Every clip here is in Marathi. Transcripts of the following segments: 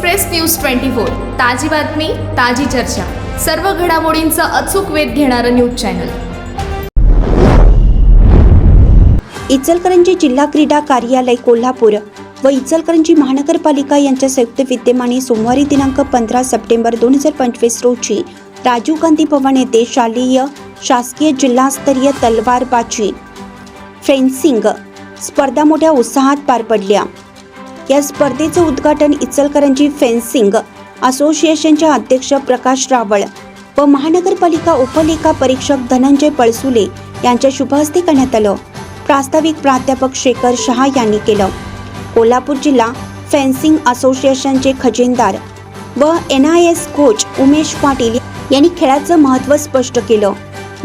Express news twenty four. ताजी बातमी ताजी चर्चा. सर्व घडामोडींचा अचूक वेध घेणारं न्यूज चॅनल. इचलकरंजी जिल्हा क्रीडा कार्यालय कोल्हापूर व इचलकरंजी महानगरपालिका यांच्या संयुक्त विद्यमाने सोमवारी दिनांक पंधरा सप्टेंबर दोन हजार पंचवीस रोजी राजीव गांधी भवन येथे शालेय शासकीय जिल्हास्तरीय तलवारबाजी फेन्सिंग स्पर्धा मोठ्या उत्साहात पार पडल्या. या स्पर्धेचं उद्घाटन इचलकरंजी फेन्सिंग असोसिएशनचे अध्यक्ष प्रकाश रावळ व महानगरपालिका उपलेखा परीक्षक धनंजय पळसुले यांच्या शुभहस्ते करण्यात आलं. प्रास्ताविक प्राध्यापक शेखर शहा यांनी केलं. कोल्हापूर जिल्हा फेन्सिंग असोसिएशनचे खजिनदार व N I S coach Umesh Patil यांनी खेळाचं महत्त्व स्पष्ट केलं.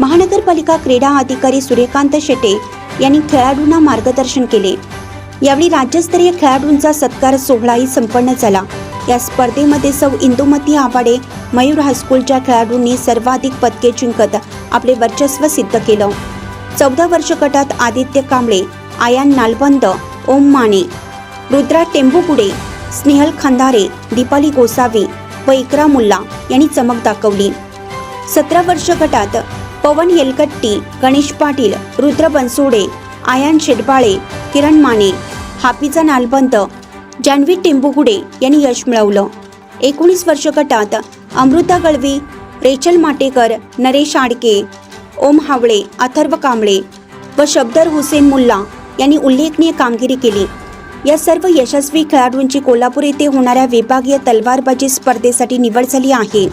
महानगरपालिका क्रीडा अधिकारी सूर्यकांत शेटे यांनी खेळाडूंना मार्गदर्शन केले. यावेळी राज्यस्तरीय खेळाडूंचा सत्कार सोहळाही संपन्न झाला. या स्पर्धेमध्ये सौ इंदुमती आवाडे मयूर हायस्कूलच्या खेळाडूंनी सर्वाधिक पदके जिंकत आपले वर्चस्व सिद्ध केलं. चौदा वर्ष गटात आदित्य कांबळे आयान नालबंद ओम माने रुद्रा टेंभूपुडे स्नेहल खंदारे दीपाली गोसावी व इकरा मुल्ला यांनी चमक दाखवली. सतरा वर्ष गटात पवन येलकट्टी गणेश पाटील रुद्र बनसोडे आयान शेटबाळे किरण माने हापीचा नालबंत जान्हवी टेंबुगुडे यांनी यश मिळवलं. एकोणीस वर्ष गटात अमृता गळवी रेचल माटेकर नरेश आडके ओम हावळे अथर्व कांबळे व शब्दर हुसेन मुल्ला यांनी उल्लेखनीय कामगिरी केली. या सर्व यशस्वी खेळाडूंची कोल्हापूर येथे होणाऱ्या विभागीय तलवारबाजी स्पर्धेसाठी निवड झाली आहे.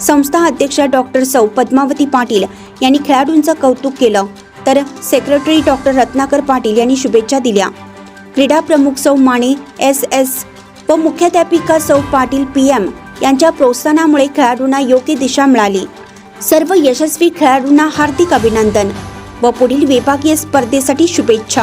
संस्था अध्यक्षा डॉक्टर सौ पद्मावती पाटील यांनी खेळाडूंचं कौतुक केलं. तर सेक्रेटरी डॉक्टर रत्नाकर पाटील यांनी शुभेच्छा दिल्या. क्रीडा प्रमुख सौ माने एस एस व मुख्याध्यापिका सौ पाटील पी एम यांच्या प्रोत्साहनामुळे खेळाडूंना योग्य दिशा मिळाली. सर्व यशस्वी खेळाडूंना हार्दिक अभिनंदन व पुढील विभागीय स्पर्धेसाठी शुभेच्छा.